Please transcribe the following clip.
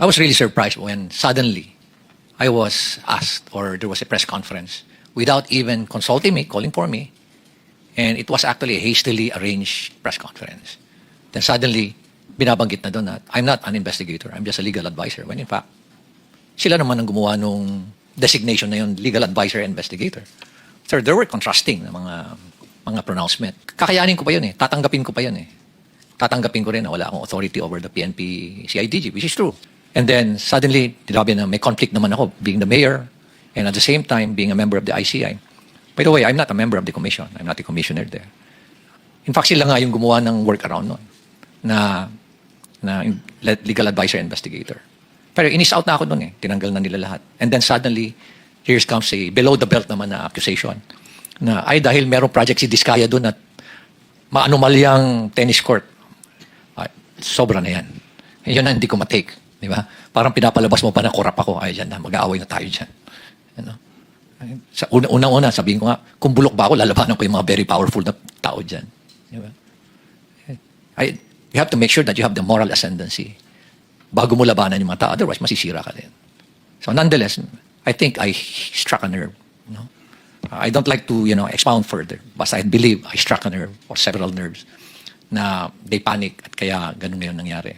I was really surprised when suddenly I was asked or there was a press conference without even consulting me, calling for me. And it was actually a hastily arranged press conference. Then suddenly, binabanggit na doon na I'm not an investigator, I'm just a legal advisor. When in fact, sila naman ang gumawa nung designation na yun, legal advisor investigator. So there were contrasting na mga mga pronouncement. Kakayanin ko pa yun eh. Tatanggapin ko pa yun eh. Tatanggapin ko rin na wala akong authority over the PNP CIDG, which is true. And then suddenly, tinabi na may conflict naman ako being the mayor and at the same time being a member of the ICI. By the way, I'm not a member of the commission. I'm not a commissioner there. In fact, sila nga yung gumawa ng workaround nun na, na legal advisor investigator. Pero inis out na ako nun eh. Tinanggal na nila lahat. And then suddenly, here comes a below the belt naman na accusation na ay dahil merong project si Diskaya doon at maanumalyang tennis court. Ay, sobra na yan. Yun na hindi ko matake. Di ba? Parang pinapalabas mo pa na korap ako. Ay, dyan na. Mag-aaway na tayo dyan. Ano? Sa una- unang-una, sabihin ko nga, kung bulok ba ako, lalabanan ko yung mga very powerful na tao dyan. Di ba? I, you have to make sure that you have the moral ascendancy bago mo labanan yung mga tao. Otherwise, masisira ka din. So nonetheless, I think I struck a nerve. You know? I don't like to, you know, expound further. But I believe I struck a nerve or several nerves na they panic at kaya ganun na yun nangyari.